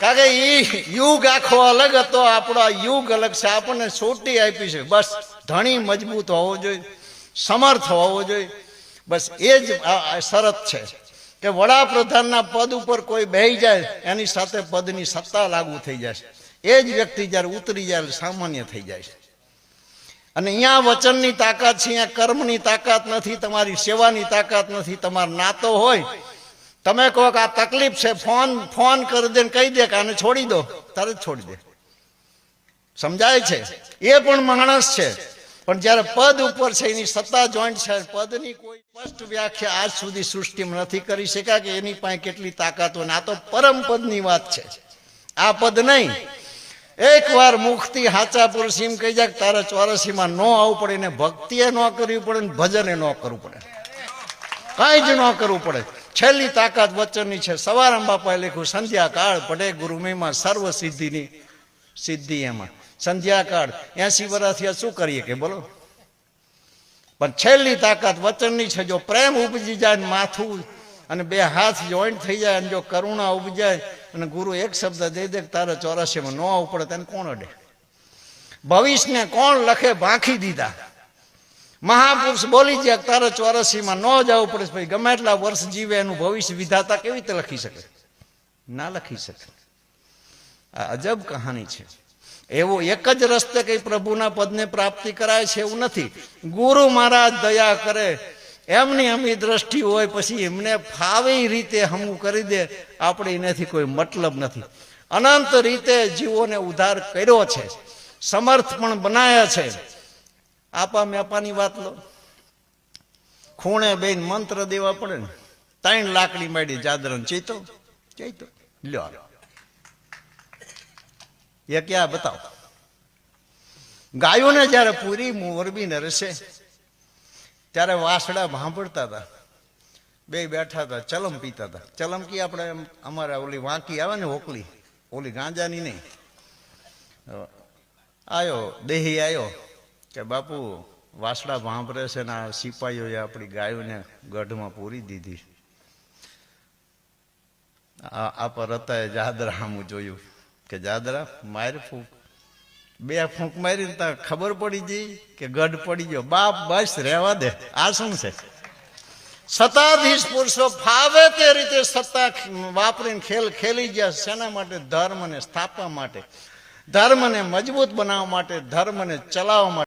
કારણ કે ઈ યુગ આખો અલગ હતો, આપણો આ યુગ અલગ છે. આપણને છોટી આપી છે. બસ ધણી મજબૂત હોવો જોઈએ, સમર્થ હોવો જોઈએ. બસ એ જ શરત છે કે વડાપ્રધાનના પદ ઉપર કોઈ બેહી જાય, એની સાથે પદની સત્તા લાગુ થઈ જાય એ જ વ્યક્તિ જ્યારે ઉતરી જાય સામાન્ય થઈ જાય છે. અને અહીંયા વચનની તાકાત છે અહીંયા કર્મની તાકાત નથી, તમારી સેવાની તાકાત નથી, તમારો નાતો હોય તમે કહો કે આ તકલીફ છે, ફોન ફોન કરી દે કહી દે કે આને છોડી દો. તરત છોડી દે. સમજાય છે? એ પણ માણસ છે. પણ જ્યારે પદ ઉપર છે, એની સત્તા જોઈન્ટ છે, પદની કોઈ સ્પષ્ટ વ્યાખ્યા આજ સુધી સૃષ્ટિમાં નથી કરી શક્યા કે એની પાસે કેટલી તાકાત હોય. આ તો પરમ પદની વાત છે. આ પદ નહીં. એકવાર મુખથી હાચા પુરુષ કહી જાય તારે ચોરસીમાં ન આવવું પડે ને ભક્તિએ ન કરવી પડે ને ભજને ન કરવું પડે. કાંઈ જ ન કરવું પડે. છેલ્લી તાકાત વચનની છે. સવારામ બાપાએ લખ્યું, સંધ્યાકાળ પડે ગુરુ મહિમા સર્વ સિદ્ધિની સિદ્ધિ એમાં. સંધ્યાકાળ, એસી વર્ષથી શું કરીએ કે, બોલો? પણ છેલ્લી તાકાત વચનની છે, જો પ્રેમ ઉપજી જાય માથું અને બે હાથ જોઈન્ટ થઈ જાય અને જો કરુણા ઉપજાય અને ગુરુ એક શબ્દ દઈ દે તારે ચોરાસીમાં ન ઉપડે તેને કોણ અડે? ભવિષ્યને કોણ લખે, ભાંખી દીધા. મહાપુરુષ બોલી જાય તારે ચોરસીમાં ન જવું પડે ભાઈ. ગમે એટલા વર્ષ જીવે એનું ભવિષ્ય વિધાતા કેવી રીતે લખી શકે? ના લખી શકે. આ અજબ કહાની છે. એવો એક જ રસ્તે કઈ પ્રભુના પદને પ્રાપ્તિ કરાય છે એવું નથી. ગુરુ મહારાજ દયા કરે. એમની અમી દ્રષ્ટિ હોય પછી એમને ફાવી રીતે હમું કરી દે. આપણે એનાથી કોઈ મતલબ નથી. અનંત રીતે જીવોને ઉદ્ધાર કર્યો છે. સમર્થ પણ બનાયા છે. આપા મેપાની વાત લો. ખૂણે બેન મંત્ર દેવા પડે ને, ત્રણ લાકડી માંડી જાદરન ચેતો ચેતો. લ્યો એ ક્યાં બતાવો. ગાયોને જ્યારે પૂરી મોરબી નરસે ત્યારે વાસડા ભાંભળતા હતા. બે બેઠા હતા, ચલમ પીતા હતા. ચલમ કી આપણે અમારે ઓલી વાંકી આવે ને ઓકલી ઓલી ગાંજાની નહીં. આયો, દેહી આયો. કે બાપુ વાસડા ભાંભરે છે ને આ સિપાહીઓએ આપણી ગાયોને ગઢમાં પૂરી દીધી. આ પર હતા જાદરા સામું જોયું કે જાદરા માર ફૂંક. બે ફૂંક મારીને તા ખબર પડી ગઈ કે ગઢ પડી ગયો. બાપ, બસ રહેવા દે. આ શું છે? સત્તાધીશ પુરુષો ફાવે તે રીતે સત્તા વાપરીને ખેલ ખેલી ગયા શેના માટે? ધર્મને સ્થાપવા માટે. ધર્મને મજબૂત બનાવવા માટે, ધર્મને ચલાવવા માટે.